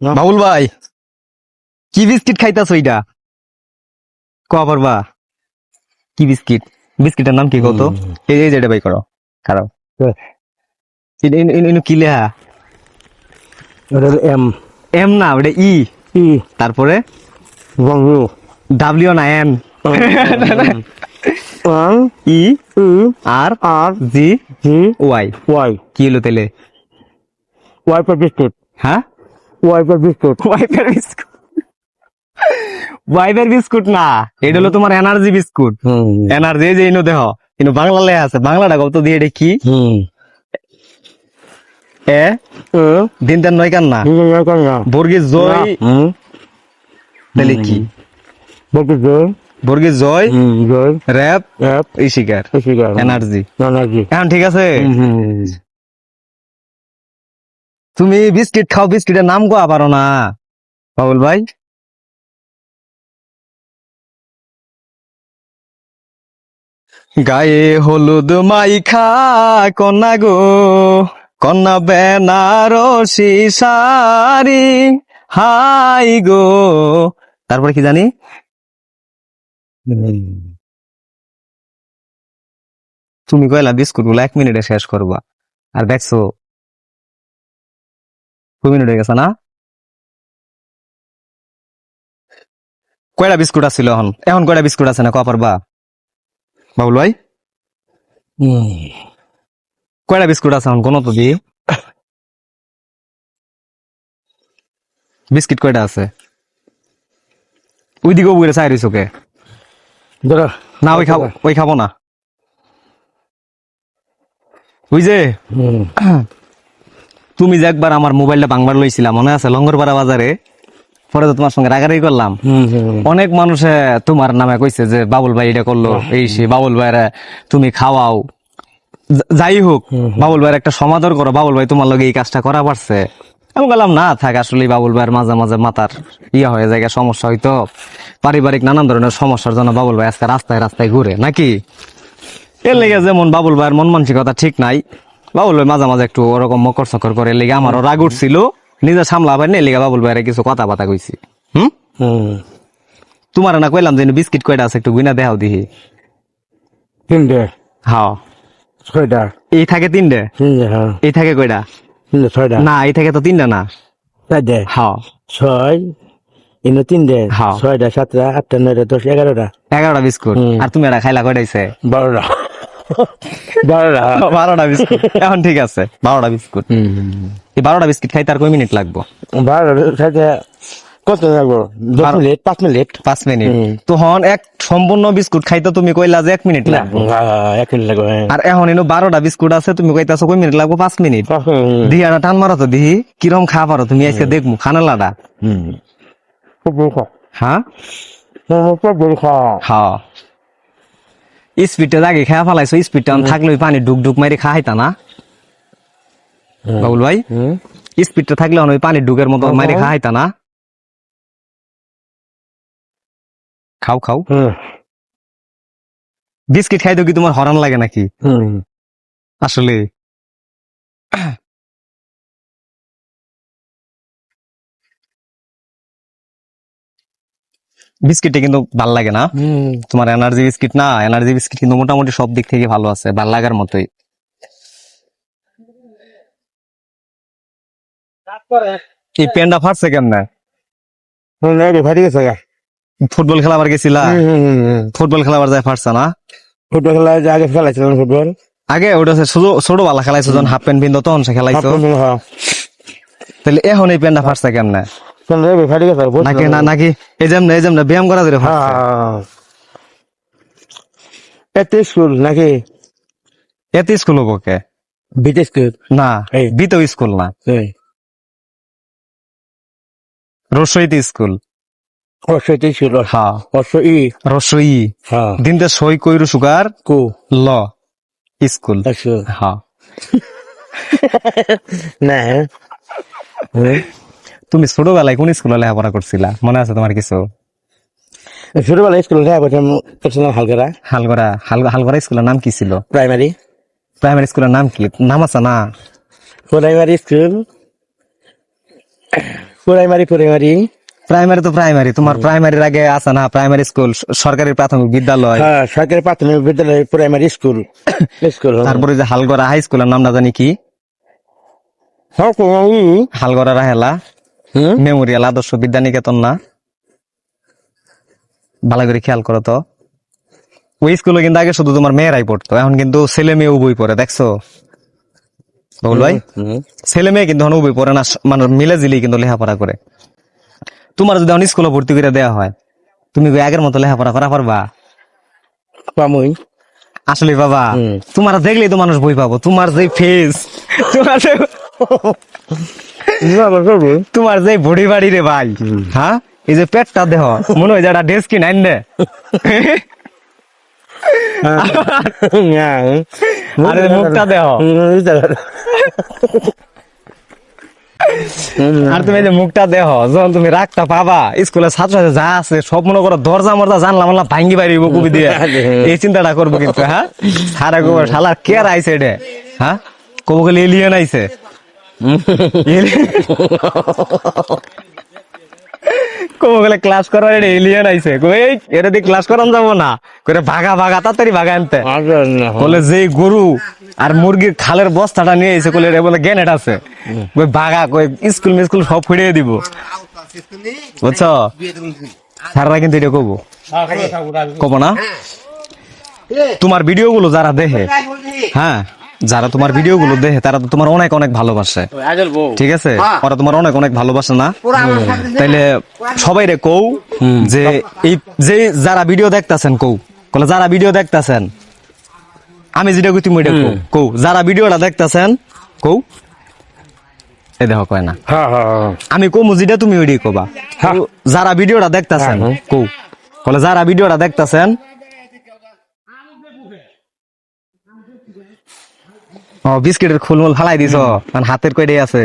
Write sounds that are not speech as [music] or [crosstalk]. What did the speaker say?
বাবুল ভাই কি বিস্কিট খাইতাছ ওইটা কোয়া পারবা কি বিস্কিট? বিস্কিটের নাম কি কত। এই যেটা বাই করো। খারাপ। হ্যাঁ। কি লেহা এম। এম না ওটা ই। ই। তারপরে? ডাব্লিউ না N E. E R. R. G. G. Y. Y. কি হলো তাহলে ওয়াইপার বিস্কুট। হ্যাঁ? ওয়াইপার বিস্কুট ওয়াইফের বিস্কুট ওয়াইফের বিস্কুট না এটা হলো তোমার এনার্জি বিস্কুট এনার্জি যে ইনো দেহ ইনো বাংলা লেখা আছে বাংলাটা কত দিয়ে এটা কি? এ? দিন তেন নয় কান্না। বর্গের জয়। তাহলে কি? বলতে জয়। বর্গের জয়। জয়। র্যাপ অ্যাপ ইশিকার শিকার এনার্জি এনার্জি এখন ঠিক আছে? তুমি বিস্কিট খাও, বিস্কিটের নাম কোয়া পারো না। বাবুল ভাই। গায়ে হলুদ মাইখা কন্যা গো, কন্যা বেনারসি শাড়ি, হাই গো। তারপরে কি জানি? তুমি কইলা বিস্কুটগুলো এক মিনিটে শেষ করবা। আর দেখছ দু মিনিট হয়ে গেছে না? কয়টা বিস্কুট আছিল এখন? এখন কয়টা বিস্কুট আছে না? কপার বা বাবুল ভাই? কয়টা বিস্কুট আছে এখন? কোন তো দি। বিস্কিট কয়টা আছে? ওই দিকে বুড়ে চাই রইছোকে দাঁড়া না ওই খাব ওই খাব না। ওই যে তুমি যে একবার আমার মোবাইলটা বাংবার লইছিলাম মনে আছে? লঙ্গরপাড়া বাজারে পরে তো তোমার সঙ্গে রাগারাগি করলাম। অনেক মানুষে তোমার নামে কইছে যে বাবুল ভাই এটা করল এই সে বাবুল ভাইরা তুমি খাওয়াও। যাই হোক বাবুল ভাইয়ের একটা সমাদর করো। বাবুল ভাই তোমার লগে এই কাজটা করা পারছে। আমি বললাম না থাক আসলে বাবুল ভাইয়ের মাঝে মাঝে মাথার ইয়া হয়ে যায় সমস্যা হয়তো পারিবারিক নানান ধরনের সমস্যার জন্য বাবুল ভাই আজকে রাস্তায় রাস্তায় ঘুরে নাকি? এর লেগে যেমন বাবুল ভাইয়ের মন মানসিকতা ঠিক নাই বাবুল ভাই মাঝে মাঝে একটু ওরকম মকর চকর করে লেগে আমারও রাগ উঠছিল। নিজে সামলা পাই না এর লেগে বাবুল ভাইয়ের কিছু কথা বাতা কইছি। হুম? তোমার না কইলাম যে বিস্কিট কয়টা আছে একটু গুইনা দেখাও দিহি। তিনটে। হ্যাঁ ছয়টা। এই থাকে তিনটে? হ্যাঁ। এই থাকে কয়টা? ছয়টা। না এই থাকে তো তিনটা না। চারটে। হ্যাঁ ছয় ইনো তিনটে। ছয়টা সাতটা আটটা নয়টা দশ এগারোটা। এগারোটা বিস্কুট। আর তুমি এটা খাইলা কয়টাইছে বারোটা। বারোটা। বারোটা বিস্কুট। এখন ঠিক আছে বারোটা বিস্কুট। এই বারোটা বিস্কিট খাইতে আর কয় মিনিট লাগবো? বারোটা কত লাগবো? দশ মিনিট পাঁচ মিনিট। পাঁচ মিনিট। তখন এক সম্পূর্ণ বিস্কুট খাইতে তুমি কইলা যে এক মিনিট লাগবো। এক মিনিট লাগবে হ্যাঁ। আর এখন এনো বারোটা বিস্কুট আছে তুমি কইতাছো কয় মিনিট লাগবো? পাঁচ মিনিট। দিহি একটা টান মারো তো দিহি। কিরম খা পারো তুমি আজকে দেখব খানা লাডা। হ্যাঁ। হ্যাঁ। স্পিডটা আগে খেয়া ফেলাইছো স্পিডটা থাকলে পানি ডুক ডুক মারি খাইতা না। বাবুল ভাই। স্পিডটা থাকলে ওই পানি ডুকের মতো মারি খাইতা না। খাও খাও। বিস্কিট বিস্কিট খাইতো কি তোমার হরান লাগে নাকি? আসলে বিস্কিটে কিন্তু ভালো লাগে না। তোমার এনার্জি বিস্কিট না এনার্জি বিস্কিট কিন্তু মোটামুটি সব দিক থেকে ভালো আছে ভালো লাগার মতোই। এই পেনটা ফাটছে কেমনে। ফুটবল গেছিলা? হুম, হুম, হুম। ফুটবল খেলাবার যায় ফাটছে না? ফুটবল খেলা আগে খেলাইছিলাম ফুটবল? আগে ওটা ছোট ছোট বালা খেলাইছো যখন হাফ প্যান্ট পিন্ধো তখন সে খেলাইছো? হ্যাঁ। তাহলে এখন এই প্যান্টটা ফাটছে কেমনে? নাকি না নাকি? এই এই ব্যায়াম করা ধরে হ্যাঁ। এতে স্কুল নাকি? এতে স্কুল হব কে? বিতে স্কুল? না এই। স্কুল না। রসইতে স্কুল। অশ্বতে ছিল হ্যাঁ। অশ্ব ই রসই। হ্যাঁ। দিনতে সই কইরু সুগার কু। ল স্কুল। আচ্ছা। হ্যাঁ। [laughs] না। হ্যাঁ। তুমি ছোটবেলায় কোন স্কুলে লেখাপড়া করছিলা? মনে আছে তোমার কিছু? ছোটবেলায় স্কুল করতাম করছিলাম হালকারা হালগড়া? হালগড়া স্কুলের নাম কি ছিল? প্রাইমারি। প্রাইমারি স্কুলের নাম কি? নাম আছে না? Primary school. Primary primary. Primary তো প্রাইমারি। তোমার প্রাইমারির আগে আছে না? প্রাইমারি স্কুল সরকারি প্রাথমিক বিদ্যালয়। হ্যাঁ সরকারি প্রাথমিক বিদ্যালয় প্রাইমারি স্কুল। [coughs] স্কুল তারপরে যে হালগড়া হাই স্কুলের নামটা জানি কি? হালগড়া রাহেলা। মেমোরিয়াল আদর্শ বিদ্যানিকেতন না? ভালো করে খেয়াল করো তো। ওই স্কুলে কিন্তু আগে শুধু তোমার মেয়েরাই পড়তো এখন কিন্তু ছেলে মেয়েও বই পড়ে দেখছ? বল ভাই? ছেলে মেয়ে কিন্তু বই পড়ে না মানে মিলে জিলি কিন্তু লেখাপড়া করে। তোমার যদি এখন স্কুলে ভর্তি করে দেওয়া হয় তুমি আগের মতো লেখাপড়া করা পারবা? পামুই। আসলে বাবা। তোমার দেখলেই তো মানুষ বই পাবো তোমার যে ফেস তোমার তোমার যে বডি বাড়ি রে ভাই হ্যাঁ? এই যে পেটটা দেহ, মনে হয় যে একটা ডেস্কি নাইন আরে মুখটা দেহ। আর তুমি যে মুখটা দেহ, যখন তুমি রাগটা পাবা স্কুলের ছাত্র ছাত্রী যা আছে, সব মনে করো, দরজা মরজা, জানলা মানলা ভাঙ্গি বাড়িব কবি দিয়ে। এই চিন্তাটা করব কিন্তু হ্যাঁ? সারা গোবর শালা কে আইছে এটা হ্যাঁ? কবো গেলে এলিয়েন আইছে। কবো গেলে ক্লাস করার এটা এলিয়েন আইছে। কই, এই এটা দিয়ে ক্লাস করান যাব না। করে ভাগা ভাগা তাড়াতাড়ি ভাগা আনতে। বলে যে গরু আর মুরগির খালের বস্তাটা নিয়ে এসে বলে বলে গ্যানেট আছে। ওই বাগা কই স্কুল মিস্কুল সব ফিরিয়ে দিব। বুঝছ? স্যাররা কিন্তু এটা কব। কব না? তোমার ভিডিও গুলো যারা দেখে হ্যাঁ যারা তোমার ভিডিও গুলো দেখে তারা তো তোমার অনেক অনেক ভালোবাসে। ঠিক আছে? ওরা তোমার অনেক অনেক ভালোবাসে না? তাইলে সবাই রে কৌ যে এই যে যারা ভিডিও দেখতাছেন কৌ কলে যারা ভিডিও দেখতাছেন আমি যেটা কই তুমি এটা কৌ কৌ যারা ভিডিওটা দেখতাছেন কৌ এই দেখো কয় না? হ্যাঁ হ্যাঁ আমি কমু যেটা তুমি ওইটাই কবা। হ্যাঁ। যারা ভিডিওটা দেখতাছেন কৌ কলে যারা ভিডিওটা দেখতাছেন ও বিস্কিটের খুলমুল ফালাই দিছ। হাতের কয়টাই আছে।